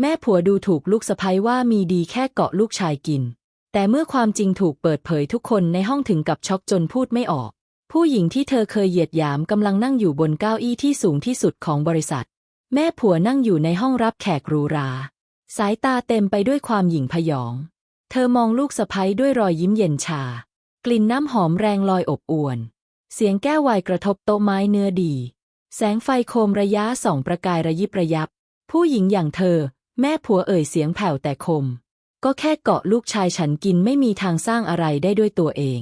แม่ผัวดูถูกลูกสะใภ้ว่ามีดีแค่เกาะลูกชายกิน แต่เมื่อความจริงถูกเปิดเผยทุกคนในห้องถึงกับช็อกจนพูดไม่ออก ผู้หญิงที่เธอเคยเหยียดหยามกำลังนั่งอยู่บนเก้าอี้ที่สูงที่สุดของบริษัท แม่ผัวนั่งอยู่ในห้องรับแขกรูรา สายตาเต็มไปด้วยความหยิ่งพยอง เธอมองลูกสะใภ้ด้วยรอยยิ้มเย็นชา กลิ่นน้ำหอมแรงลอยอบอวน เสียงแก้ววน์กระทบโต๊ะไม้เนื้อดี แสงไฟโคมระยะส่องประกายระยิบระยับ ผู้หญิงอย่างเธอ แม่ผัวเอ่ยเสียงแผ่วแต่คม ก็แค่เกาะลูกชายฉันกินไม่มีทางสร้างอะไรได้ด้วยตัวเอง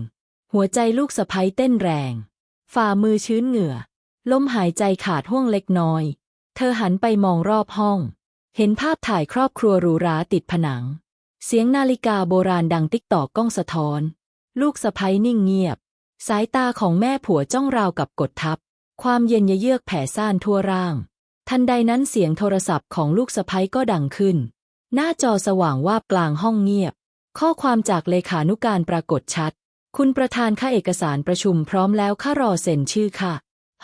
หัวใจลูกสะใภ้เต้นแรง ฝ่ามือชื้นเหงื่อ ลมหายใจขาดห่วงเล็กน้อย เธอหันไปมองรอบห้อง เห็นภาพถ่ายครอบครัวหรูหราติดผนัง เสียงนาฬิกาโบราณดังติ๊กตอกกล้องสะท้อน ลูกสะใภ้นิ่งเงียบ สายตาของแม่ผัวจ้องราวกับกดทับ ความเย็นเยือกแผ่ซ่านทั่วร่าง ทันใดนั้นเสียงโทรศัพท์ของลูกสะใภ้ก็ดังขึ้น หน้าจอสว่างวาบกลางห้องเงียบ ข้อความจากเลขานุการปรากฏชัด คุณประธานค่าเอกสารประชุมพร้อมแล้วข้ารอเซ็นชื่อค่ะ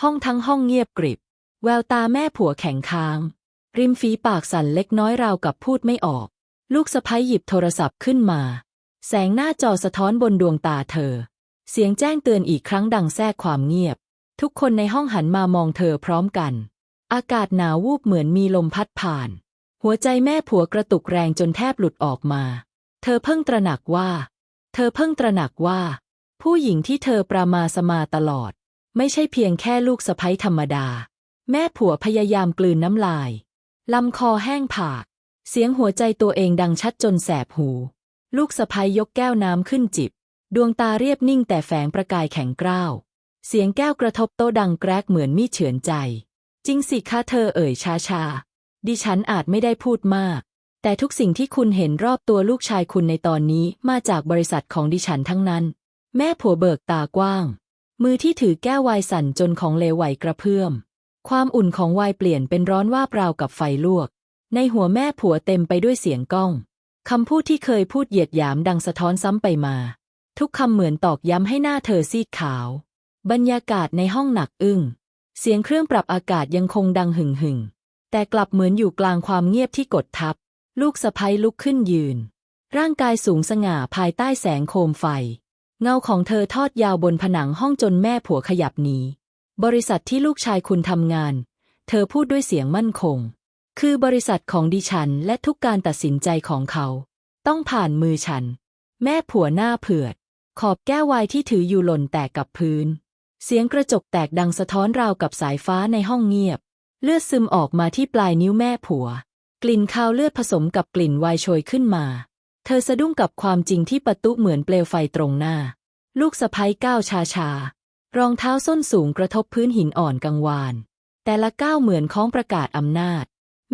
ห้องทั้งห้องเงียบกริบ แววตาแม่ผัวแข็งค้าง ริมฝีปากสั่นเล็กน้อยราวกับพูดไม่ออก ลูกสะใภ้หยิบโทรศัพท์ขึ้นมา แสงหน้าจอสะท้อนบนดวงตาเธอ เสียงแจ้งเตือนอีกครั้งดังแทรกความเงียบ ทุกคนในห้องหันมามองเธอพร้อมกัน อากาศหนาววูบเหมือนมีลมพัดผ่าน หัวใจแม่ผัวกระตุกแรงจนแทบหลุดออกมา เธอเพิ่งตระหนักว่า เธอเพิ่งตระหนักว่า ผู้หญิงที่เธอประมาสมาตลอด ไม่ใช่เพียงแค่ลูกสะใภ้ธรรมดา แม่ผัวพยายามกลืนน้ำลาย ลำคอแห้งผาก เสียงหัวใจตัวเองดังชัดจนแสบหู ลูกสะใภ้ยกแก้วน้ำขึ้นจิบ ดวงตาเรียบนิ่งแต่แฝงประกายแข็งกร้าว เสียงแก้วกระทบโต๊ะดังแกรกเหมือนมีดเฉือนใจจ ริงสิคะเธอเอ่ยช้าชาๆดิฉันอาจไม่ได้พูดมาก แต่ทุกสิ่งที่คุณเห็นรอบตัวลูกชายคุณในตอนนี้มาจากบริษัทของดิฉันทั้งนั้น แม่ผัวเบิกตากว้าง มือที่ถือแก้วไวน์สั่นจนของเลวไหวกระเพื่อม ความอุ่นของไวน์เปลี่ยนเป็นร้อนว่าเปล่ากับไฟลวก ในหัวแม่ผัวเต็มไปด้วยเสียงก้องคำพูดที่เคยพูดเหยียดหยามดังสะท้อนซ้ำไปมา ทุกคำเหมือนตอกย้ำให้หน้าเธอซีดขาว บรรยากาศในห้องหนักอึ้ง เสียงเครื่องปรับอากาศยังคงดังหึ่งหึ่งแต่กลับเหมือนอยู่กลางความเงียบที่กดทับ ลูกสะใภ้ลุกขึ้นยืน ร่างกายสูงสง่าภายใต้แสงโคมไฟ เงาของเธอทอดยาวบนผนังห้องจนแม่ผัวขยับหนีบริษัทที่ลูกชายคุณทำงาน เธอพูดด้วยเสียงมั่นคง คือบริษัทของดิฉันและทุกการตัดสินใจของเขา ต้องผ่านมือฉัน แม่ผัวหน้าเผือด ขอบแก้ววน์ที่ถืออยู่หล่นแตกกับพื้น เสียงกระจกแตกดังสะท้อนราวกับสายฟ้าในห้องเงียบ เลือดซึมออกมาที่ปลายนิ้วแม่ผัว กลิ่นคาวเลือดผสมกับกลิ่นวน์โชยขึ้นมา เธอสะดุ้งกับความจริงที่ประตุเหมือนเปลวไฟตรงหน้า ลูกสะพ้ยก้าวชาชาๆรองเท้าส้นสูงกระทบพื้นหินอ่อนกังวาน แต่ละก้าวเหมือนค้องประกาศอำนาจ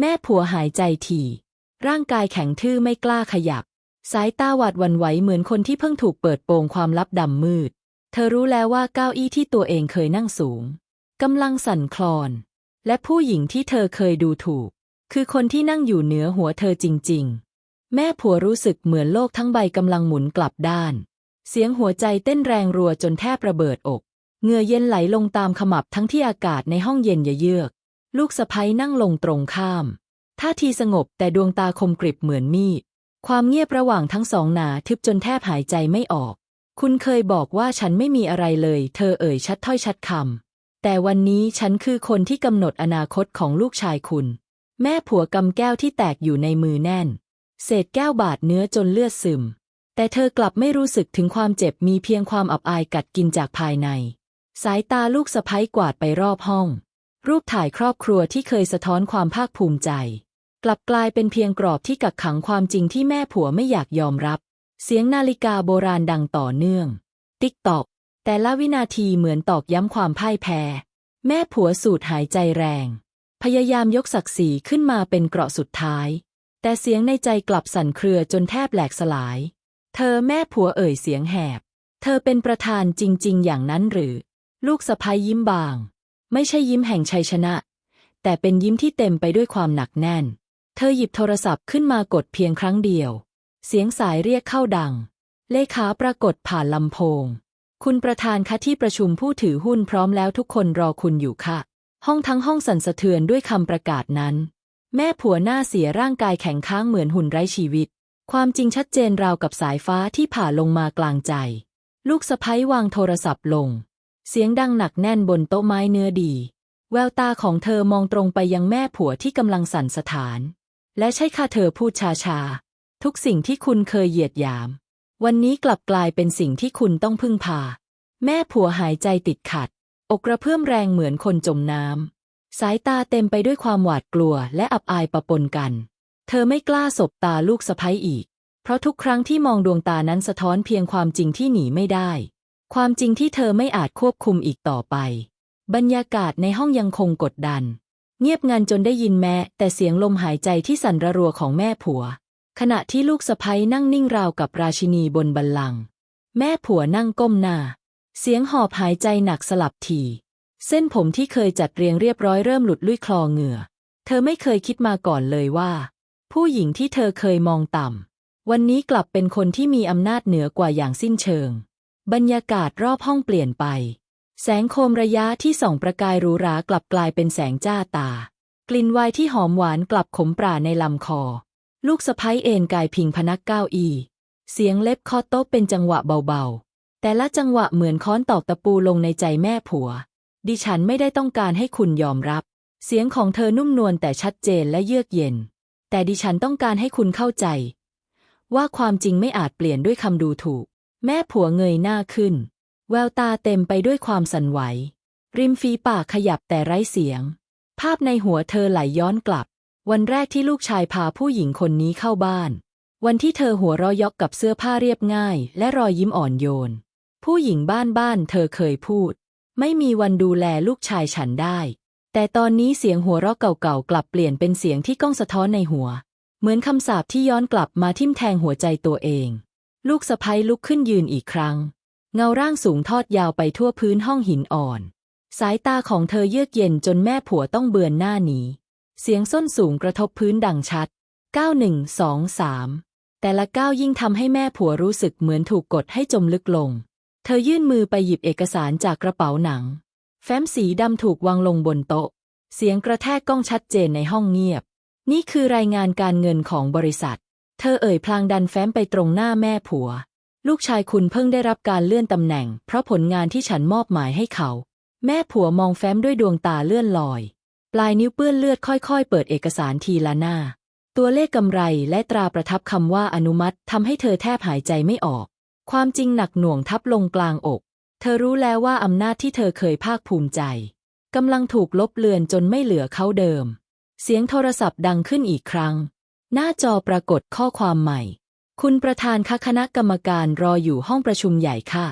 แม่ผัวหายใจถี่ ร่างกายแข็งทื่อไม่กล้าขยับ สายตาหวาดวันไหวเหมือนคนที่เพิ่งถูกเปิดโปงความลับดำมืด ธอรู้แล้วว่าเก้าอี้ที่ตัวเองเคยนั่งสูงกำลังสั่นคลอน และผู้หญิงที่เธอเคยดูถูก คือคนที่นั่งอยู่เหนือหัวเธอจริง ๆ แม่ผัวรู้สึกเหมือนโลกทั้งใบกำลังหมุนกลับด้าน เสียงหัวใจเต้นแรงรัวจนแทบระเบิดอกเหงื่อเย็นไหลลงตามขมับทั้งที่อากาศในห้องเย็นเยือก ลูกสะพ้ยนั่งลงตรงข้าม ท่าทีสงบแต่ดวงตาคมกริบเหมือนมีด ความเงียบระหว่างทั้งสองหนาทึบจนแทบหายใจไม่ออก คุณเคยบอกว่าฉันไม่มีอะไรเลย เธอเอ่ยชัดถ้อยชัดคำ แต่วันนี้ฉันคือคนที่กำหนดอนาคตของลูกชายคุณ แม่ผัวกำแก้วที่แตกอยู่ในมือแน่น เศษแก้วบาดเนื้อจนเลือดซึม แต่เธอกลับไม่รู้สึกถึงความเจ็บมีเพียงความอับอายกัดกินจากภายใน สายตาลูกสะพ้ยกวาดไปรอบห้อง รูปถ่ายครอบครัวที่เคยสะท้อนความภาคภูมิใจ กลับกลายเป็นเพียงกรอบที่กักขังความจริงที่แม่ผัวไม่อยากยอมรับ เสียงนาฬิกาโบราณดังต่อเนื่อง ติ๊กตอก แต่ละวินาทีเหมือนตอกย้ำความพ่ายแพ้ แม่ผัวสูดหายใจแรง พยายามยกศักดิ์ศรีขึ้นมาเป็นเกราะสุดท้าย แต่เสียงในใจกลับสั่นเครือจนแทบแหลกสลาย เธอแม่ผัวเอ่ยเสียงแหบ เธอเป็นประธานจริง ๆ อย่างนั้นหรือ ลูกสะพ้ยยิ้มบาง ไม่ใช่ยิ้มแห่งชัยชนะ แต่เป็นยิ้มที่เต็มไปด้วยความหนักแน่น เธอหยิบโทรศัพท์ขึ้นมากดเพียงครั้งเดียว เสียงสายเรียกเข้าดัง เลขาปรากฏผ่านลำโพง คุณประธานคะที่ประชุมผู้ถือหุ้นพร้อมแล้วทุกคนรอคุณอยู่ค่ะ ห้องทั้งห้องสั่นสะเทือนด้วยคำประกาศนั้น แม่ผัวหน้าเสียร่างกายแข็งค้างเหมือนหุ่นไร้ชีวิต ความจริงชัดเจนราวกับสายฟ้าที่ผ่าลงมากลางใจ ลูกสะพ้ยวางโทรศัพท์ลง เสียงดังหนักแน่นบนโต๊ะไม้เนื้อดี แววตาของเธอมองตรงไปยังแม่ผัวที่กำลังสั่นสะท้าน และใช่ค่ะเธอพูดชาชาๆ ทุกสิ่งที่คุณเคยเหยียดหยาม วันนี้กลับกลายเป็นสิ่งที่คุณต้องพึ่งพา แม่ผัวหายใจติดขัด อกกระเพื่อมแรงเหมือนคนจมน้ำ สายตาเต็มไปด้วยความหวาดกลัวและอับอายปะปนกัน เธอไม่กล้าสบตาลูกสะใภ้อีก เพราะทุกครั้งที่มองดวงตานั้นสะท้อนเพียงความจริงที่หนีไม่ได้ ความจริงที่เธอไม่อาจควบคุมอีกต่อไป บรรยากาศในห้องยังคงกดดัน เงียบงันจนได้ยินแม้แต่เสียงลมหายใจที่สั่นระรัวของแม่ผัว ขณะที่ลูกสะใภ้นั่งนิ่งราวกับราชินีบนบัลลังก์แม่ผัวนั่งก้มหน้า เสียงหอบหายใจหนักสลับที เส้นผมที่เคยจัดเรียงเรียบร้อยเริ่มหลุดลุ่ยคลอเหงื่อ เธอไม่เคยคิดมาก่อนเลยว่า ผู้หญิงที่เธอเคยมองต่ำ วันนี้กลับเป็นคนที่มีอำนาจเหนือกว่าอย่างสิ้นเชิง บรรยากาศรอบห้องเปลี่ยนไป แสงโคมระยะที่ส่องประกายหรูหรากลับกลายเป็นแสงจ้าตา กลิ่นไวน์ที่หอมหวานกลับขมปราในลำคอ ลูกสะพ้ยเอนกายพิงพนักเก้าอี้เสียงเล็บคอโต๊ะเป็นจังหวะเบาๆ แต่ละจังหวะเหมือนค้อนตอกตะปูลงในใจแม่ผัว ดิฉันไม่ได้ต้องการให้คุณยอมรับ เสียงของเธอนุ่มนวลแต่ชัดเจนและเยือกเย็น แต่ดิฉันต้องการให้คุณเข้าใจ ว่าความจริงไม่อาจเปลี่ยนด้วยคำดูถูก แม่ผัวเงยหน้าขึ้น แววตาเต็มไปด้วยความสั่นไหว ริมฝีปากขยับแต่ไร้เสียง ภาพในหัวเธอไหลย้อนกลับ วันแรกที่ลูกชายพาผู้หญิงคนนี้เข้าบ้าน วันที่เธอหัวเราะยอกกับเสื้อผ้าเรียบง่าย และรอยยิ้มอ่อนโยน ผู้หญิงบ้านบ้านเธอเคยพูด ไม่มีวันดูแลลูกชายฉันได้ แต่ตอนนี้เสียงหัวเราะเก่าๆกลับเปลี่ยนเป็นเสียงที่ก้องสะท้อนในหัว เหมือนคำสาปที่ย้อนกลับมาทิ่มแทงหัวใจตัวเอง ลูกสะพ้ยลุกขึ้นยืนอีกครั้ง เงาร่างสูงทอดยาวไปทั่วพื้นห้องหินอ่อน สายตาของเธอเยือกเย็นจนแม่ผัวต้องเบือนหน้าหนี เสียงส้นสูงกระทบพื้นดังชัด 9123 แต่ละก้าวยิ่งทำให้แม่ผัวรู้สึกเหมือนถูกกดให้จมลึกลง เธอยื่นมือไปหยิบเอกสารจากกระเป๋าหนัง แฟ้มสีดำถูกวางลงบนโต๊ะ เสียงกระแทกก้องชัดเจนในห้องเงียบ นี่คือรายงานการเงินของบริษัท เธอเอ่ยพลางดันแฟ้มไปตรงหน้าแม่ผัว ลูกชายคุณเพิ่งได้รับการเลื่อนตำแหน่ง เพราะผลงานที่ฉันมอบหมายให้เขา แม่ผัวมองแฟ้มด้วยดวงตาเลื่อนลอย ปลายนิ้วเปื้อนเลือดค่อยๆ เปิดเอกสารทีละหน้า ตัวเลขกำไรและตราประทับคำว่าอนุมัติทำให้เธอแทบหายใจไม่ออก ความจริงหนักหน่วงทับลงกลางอก เธอรู้แล้วว่าอำนาจที่เธอเคยภาคภูมิใจกำลังถูกลบเลือนจนไม่เหลือเขาเดิม เสียงโทรศัพท์ดังขึ้นอีกครั้ง หน้าจอปรากฏข้อความใหม่ คุณประธานคคณะกรรมการรออยู่ห้องประชุมใหญ่ค่ะ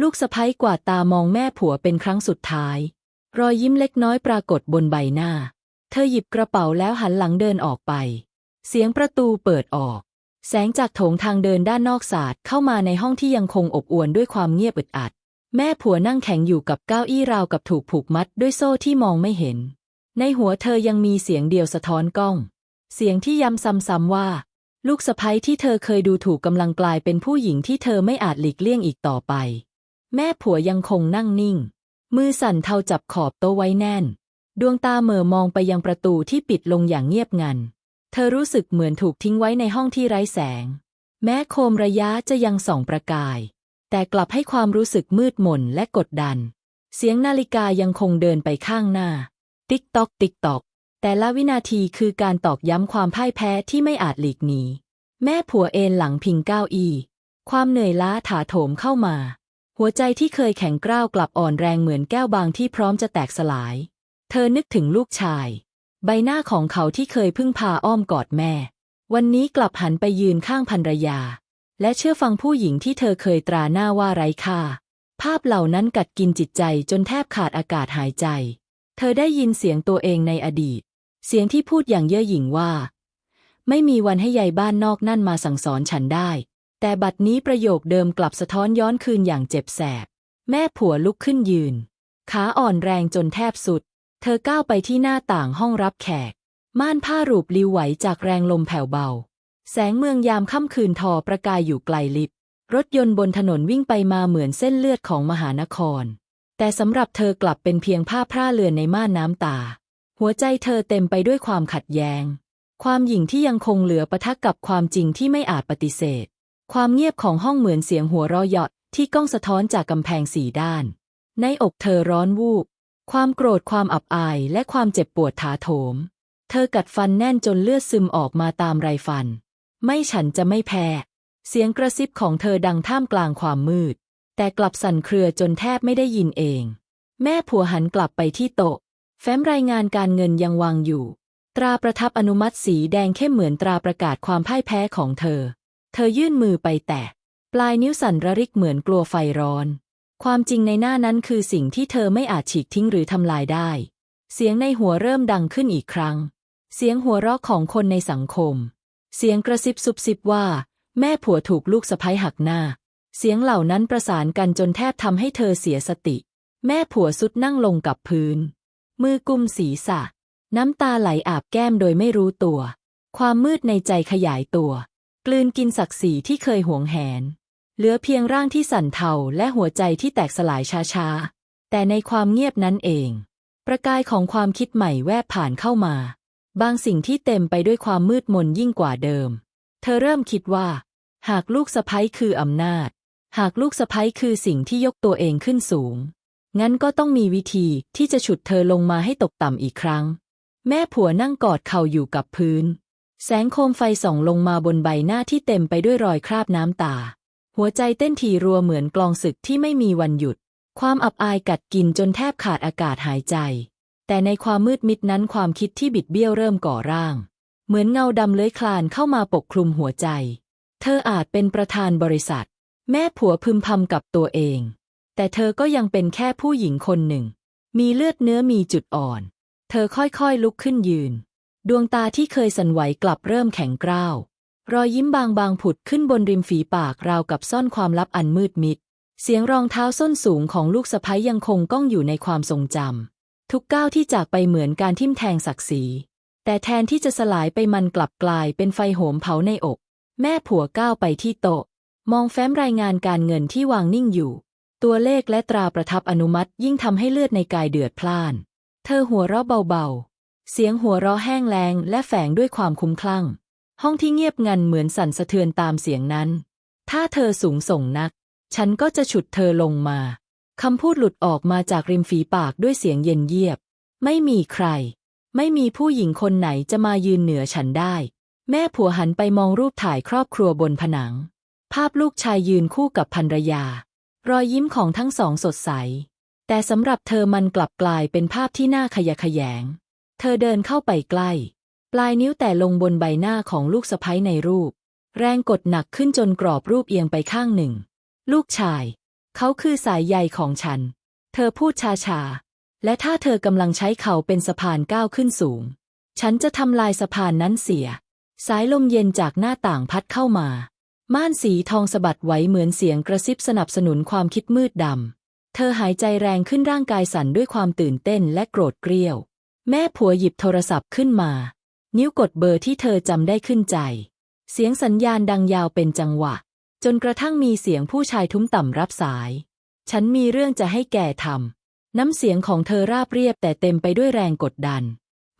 ลูกสะพ้ยกวาดตามองแม่ผัวเป็นครั้งสุดท้าย รอยยิ้มเล็กน้อยปรากฏบนใบหน้า เธอหยิบกระเป๋าแล้วหันหลังเดินออกไป เสียงประตูเปิดออก แสงจากโถงทางเดินด้านนอกศาสตร์เข้ามาในห้องที่ยังคงอบอวลด้วยความเงียบอึดอัด แม่ผัวนั่งแข็งอยู่กับเก้าอี้ราวกับถูกผูกมัดด้วยโซ่ที่มองไม่เห็น ในหัวเธอยังมีเสียงเดียวสะท้อนกล้อง เสียงที่ย้ำซ้ำๆว่า ลูกสะใภ้ที่เธอเคยดูถูกกำลังกลายเป็นผู้หญิงที่เธอไม่อาจหลีกเลี่ยงอีกต่อไป แม่ผัวยังคงนั่งนิ่ง มือสั่นเทาจับขอบโต๊ะไว้แน่น ดวงตาเหม่อมองไปยังประตูที่ปิดลงอย่างเงียบงัน เธอรู้สึกเหมือนถูกทิ้งไว้ในห้องที่ไร้แสง แม้โคมระยะจะยังส่องประกาย แต่กลับให้ความรู้สึกมืดมนและกดดัน เสียงนาฬิกายังคงเดินไปข้างหน้า ติ๊กตอกติ๊กตอก แต่ละวินาทีคือการตอกย้ำความพ่ายแพ้ที่ไม่อาจหลีกหนีแม่ผัวเอนหลังพิงเก้าอี้ ความเหนื่อยล้าถาโถมเข้ามา หัวใจที่เคยแข็งกร้าวกลับอ่อนแรงเหมือนแก้วบางที่พร้อมจะแตกสลาย เธอนึกถึงลูกชาย ใบหน้าของเขาที่เคยพึ่งพาอ้อมกอดแม่ วันนี้กลับหันไปยืนข้างภรรยา และเชื่อฟังผู้หญิงที่เธอเคยตราหน้าว่าไร้ค่า ภาพเหล่านั้นกัดกินจิตใจจนแทบขาดอากาศหายใจ เธอได้ยินเสียงตัวเองในอดีต เสียงที่พูดอย่างเย่อหยิ่งว่า ไม่มีวันให้ยายบ้านนอกนั่นมาสั่งสอนฉันได้ แต่บัดนี้ประโยคเดิมกลับสะท้อนย้อนคืนอย่างเจ็บแสบ แม่ผัวลุกขึ้นยืน ขาอ่อนแรงจนแทบสุด เธอก้าวไปที่หน้าต่างห้องรับแขก ม่านผ้ารูปลิวไหวจากแรงลมแผ่วเบา แสงเมืองยามค่ำคืนทอประกายอยู่ไกลลิบ รถยนต์บนถนนวิ่งไปมาเหมือนเส้นเลือดของมหานคร แต่สำหรับเธอกลับเป็นเพียงผ้าพร่าเลือนในม่านน้ำตา หัวใจเธอเต็มไปด้วยความขัดแย้ง ความหยิ่งที่ยังคงเหลือประทะกับความจริงที่ไม่อาจปฏิเสธ ความเงียบของห้องเหมือนเสียงหัวเราะเยาะที่ก้องสะท้อนจากกำแพงสี่ด้าน ในอกเธอร้อนวูบ ความโกรธความอับอายและความเจ็บปวดถาโถม เธอกัดฟันแน่นจนเลือดซึมออกมาตามไรฟัน ไม่ฉันจะไม่แพ้ เสียงกระซิบของเธอดังท่ามกลางความมืด แต่กลับสั่นเครือจนแทบไม่ได้ยินเอง แม่ผัวหันกลับไปที่โต๊ะ แฟ้มรายงานการเงินยังวางอยู่ ตราประทับอนุมัติสีแดงเข้มเหมือนตราประกาศความพ่ายแพ้ของเธอ เธอยื่นมือไปแตะปลายนิ้วสั่นระริกเหมือนกลัวไฟร้อน ความจริงในหน้านั้นคือสิ่งที่เธอไม่อาจฉีกทิ้งหรือทำลายได้ เสียงในหัวเริ่มดังขึ้นอีกครั้ง เสียงหัวเราะของคนในสังคม เสียงกระซิบซุบซิบว่า แม่ผัวถูกลูกสะใภ้หักหน้า เสียงเหล่านั้นประสานกันจนแทบทำให้เธอเสียสติ แม่ผัวสุดนั่งลงกับพื้น มือกุมศีรษะ น้ำตาไหลอาบแก้มโดยไม่รู้ตัว ความมืดในใจขยายตัว ลืนกินศักดิ์ศรีที่เคยหวงแหน เหลือเพียงร่างที่สั่นเทาและหัวใจที่แตกสลายช้าๆ แต่ในความเงียบนั้นเอง ประกายของความคิดใหม่แวบผ่านเข้ามา บางสิ่งที่เต็มไปด้วยความมืดมนยิ่งกว่าเดิม เธอเริ่มคิดว่า หากลูกสะใภ้คืออำนาจ หากลูกสะใภ้คือสิ่งที่ยกตัวเองขึ้นสูง งั้นก็ต้องมีวิธีที่จะฉุดเธอลงมาให้ตกต่ำอีกครั้ง แม่ผัวนั่งกอดเข่าอยู่กับพื้น แสงโคมไฟส่องลงมาบนใบหน้าที่เต็มไปด้วยรอยคราบน้ำตา หัวใจเต้นถี่รัวเหมือนกลองศึกที่ไม่มีวันหยุด ความอับอายกัดกินจนแทบขาดอากาศหายใจ แต่ในความมืดมิดนั้นความคิดที่บิดเบี้ยวเริ่มก่อร่าง เหมือนเงาดำเลื้อยคลานเข้ามาปกคลุมหัวใจ เธออาจเป็นประธานบริษัท แม่ผัวพึมพำกับตัวเอง แต่เธอก็ยังเป็นแค่ผู้หญิงคนหนึ่ง มีเลือดเนื้อมีจุดอ่อน เธอค่อยๆลุกขึ้นยืน ดวงตาที่เคยสั่นไหวกลับเริ่มแข็งกร้าว รอยยิ้มบางๆผุดขึ้นบนริมฝีปากราวกับซ่อนความลับอันมืดมิด เสียงรองเท้าส้นสูงของลูกสะใภ้ยังคงก้องอยู่ในความทรงจำทุกก้าวที่จากไปเหมือนการทิ่มแทงศักดิ์ศรี แต่แทนที่จะสลายไปมันกลับกลายเป็นไฟโหมเผาในอก แม่ผัวก้าวไปที่โต๊ะ มองแฟ้มรายงานการเงินที่วางนิ่งอยู่ ตัวเลขและตราประทับอนุมัติยิ่งทำให้เลือดในกายเดือดพล่าน เธอหัวเราะเบาๆ เสียงหัวเราะแห้งแรงและแฝงด้วยความคุ้มคลั่ง ห้องที่เงียบงันเหมือนสั่นสะเทือนตามเสียงนั้น ถ้าเธอสูงส่งนัก ฉันก็จะฉุดเธอลงมา คำพูดหลุดออกมาจากริมฝีปากด้วยเสียงเย็นเยียบ ไม่มีใคร ไม่มีผู้หญิงคนไหนจะมายืนเหนือฉันได้ แม่ผัวหันไปมองรูปถ่ายครอบครัวบนผนัง ภาพลูกชายยืนคู่กับภรรยา รอยยิ้มของทั้งสองสดใส แต่สำหรับเธอมันกลับกลายเป็นภาพที่น่าขยะแขยง เธอเดินเข้าไปใกล้ ปลายนิ้วแต่ลงบนใบหน้าของลูกสะใภ้ในรูป แรงกดหนักขึ้นจนกรอบรูปเอียงไปข้างหนึ่ง ลูกชาย เขาคือสายใยของฉัน เธอพูดช้าๆ และถ้าเธอกำลังใช้เขาเป็นสะพานก้าวขึ้นสูง ฉันจะทำลายสะพานนั้นเสีย สายลมเย็นจากหน้าต่างพัดเข้ามา ม่านสีทองสะบัดไหวเหมือนเสียงกระซิบสนับสนุนความคิดมืดดำเธอหายใจแรงขึ้นร่างกายสั่นด้วยความตื่นเต้นและโกรธเกรี้ยว แม่ผัวหยิบโทรศัพท์ขึ้นมา นิ้วกดเบอร์ที่เธอจำได้ขึ้นใจ เสียงสัญญาณดังยาวเป็นจังหวะ จนกระทั่งมีเสียงผู้ชายทุ้มต่ำรับสาย ฉันมีเรื่องจะให้แกทำน้ำเสียงของเธอราบเรียบแต่เต็มไปด้วยแรงกดดัน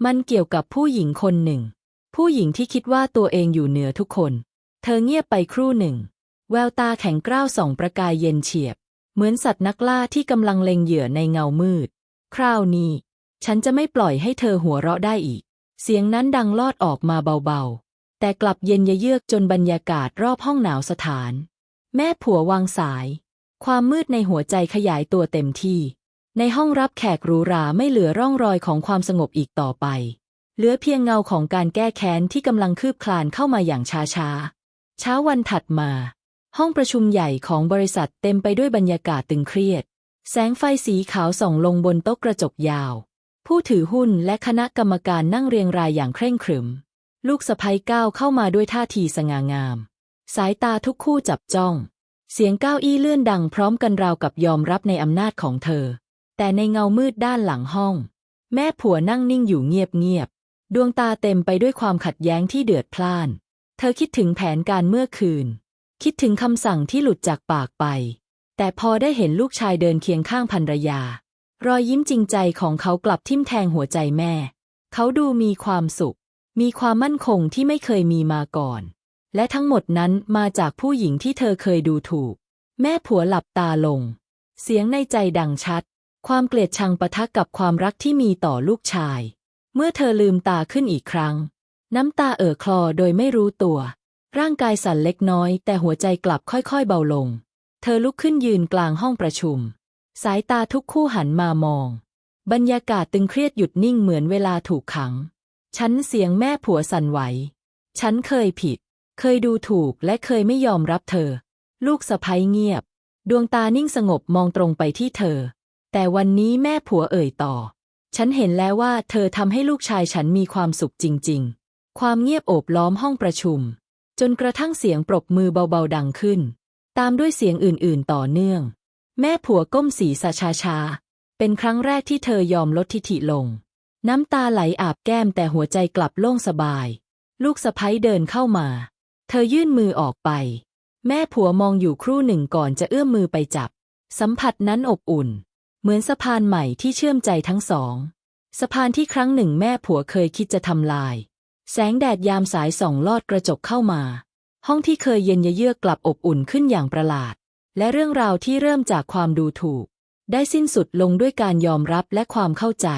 มันเกี่ยวกับผู้หญิงคนหนึ่ง ผู้หญิงที่คิดว่าตัวเองอยู่เหนือทุกคน เธอเงียบไปครู่หนึ่ง แววตาแข็งกร้าวส่องประกายเย็นเฉียบ เหมือนสัตว์นักล่าที่กำลังเล็งเหยื่อในเงามืด คราวนี้ ฉันจะไม่ปล่อยให้เธอหัวเราะได้อีก เสียงนั้นดังลอดออกมาเบาๆ แต่กลับเย็นยะเยือกจนบรรยากาศรอบห้องหนาวสถาน แม่ผัววางสาย ความมืดในหัวใจขยายตัวเต็มที่ ในห้องรับแขกหรูหราไม่เหลือร่องรอยของความสงบอีกต่อไป เหลือเพียงเงาของการแก้แค้นที่กำลังคืบคลานเข้ามาอย่างช้าๆ เช้าวันถัดมา ห้องประชุมใหญ่ของบริษัทเต็มไปด้วยบรรยากาศตึงเครียด แสงไฟสีขาวส่องลงบนโต๊ะกระจกยาว ผู้ถือหุ้นและคณะกรรมการนั่งเรียงรายอย่างเคร่งขรึม ลูกสะใภ้ก้าวเข้ามาด้วยท่าทีสง่างาม สายตาทุกคู่จับจ้อง เสียงก้าวอี้เลื่อนดังพร้อมกันราวกับยอมรับในอำนาจของเธอ แต่ในเงามืดด้านหลังห้อง แม่ผัวนั่งนิ่งอยู่เงียบๆ ดวงตาเต็มไปด้วยความขัดแย้งที่เดือดพล่าน เธอคิดถึงแผนการเมื่อคืน คิดถึงคำสั่งที่หลุดจากปากไป แต่พอได้เห็นลูกชายเดินเคียงข้างภรรยา รอยยิ้มจริงใจของเขากลับทิ่มแทงหัวใจแม่ เขาดูมีความสุข มีความมั่นคงที่ไม่เคยมีมาก่อน และทั้งหมดนั้นมาจากผู้หญิงที่เธอเคยดูถูก แม่ผัวหลับตาลง เสียงในใจดังชัด ความเกลียดชังปะทะกับความรักที่มีต่อลูกชาย เมื่อเธอลืมตาขึ้นอีกครั้ง น้ำตาเอ่อคลอโดยไม่รู้ตัว ร่างกายสั่นเล็กน้อย แต่หัวใจกลับค่อยๆเบาลง เธอลุกขึ้นยืนกลางห้องประชุม สายตาทุกคู่หันมามอง บรรยากาศตึงเครียดหยุดนิ่งเหมือนเวลาถูกขัง ฉันเสียงแม่ผัวสั่นไหว ฉันเคยผิด เคยดูถูกและเคยไม่ยอมรับเธอ ลูกสะพ้ยเงียบ ดวงตานิ่งสงบมองตรงไปที่เธอ แต่วันนี้แม่ผัวเอ่ยต่อ ฉันเห็นแล้วว่าเธอทำให้ลูกชายฉันมีความสุขจริง ๆ ความเงียบโอบล้อมห้องประชุม จนกระทั่งเสียงปรบมือเบาๆดังขึ้น ตามด้วยเสียงอื่นๆต่อเนื่อง แม่ผัวก้มศีรษะช้าเป็นครั้งแรกที่เธอยอมลดทิฐิลง น้ำตาไหลอาบแก้มแต่หัวใจกลับโล่งสบาย ลูกสะพ้ยเดินเข้ามา เธอยื่นมือออกไป แม่ผัวมองอยู่ครู่หนึ่งก่อนจะเอื้อมมือไปจับ สัมผัสนั้นอบอุ่น เหมือนสะพานใหม่ที่เชื่อมใจทั้งสอง สะพานที่ครั้งหนึ่งแม่ผัวเคยคิดจะทำลาย แสงแดดยามสายส่องลอดกระจกเข้ามา ห้องที่เคยเย็นเยือกกลับอบอุ่นขึ้นอย่างประหลาด และเรื่องราวที่เริ่มจากความดูถูก ได้สิ้นสุดลงด้วยการยอมรับและความเข้าใจ